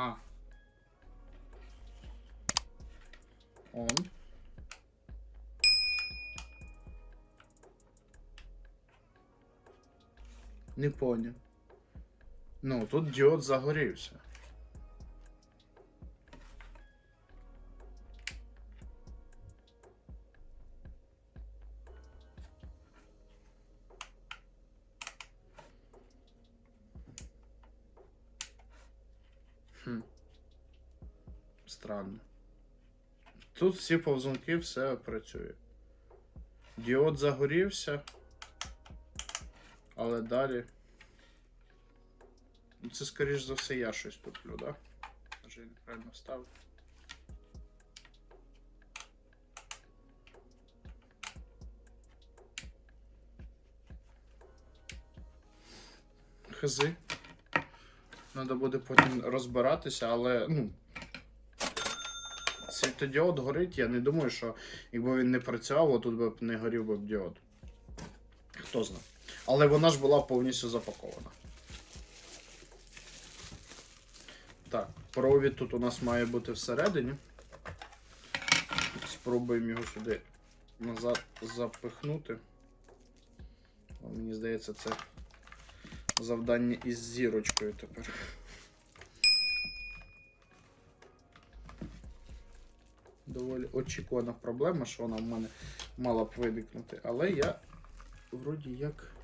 А. Он. Не поняв. Ну, тут діод загорівся. Хм. Странно. Тут всі повзунки, все працює. Діод загорівся. Але далі. Ну, Це, скоріш за все, я щось туплю, да? Може, я неправильно ставлю. Хази. Треба буде потім розбиратися, але ну. Світодіод горить, я не думаю, що якби він не працював, тут би не горів би діод. Хто знає. Але вона ж була повністю запакована. Так, провід тут у нас має бути всередині. Спробуємо його сюди назад запихнути. Мені здається, це завдання із зірочкою тепер. Доволі очікувана проблема, що вона в мене мала б виникнути. Але я вроді як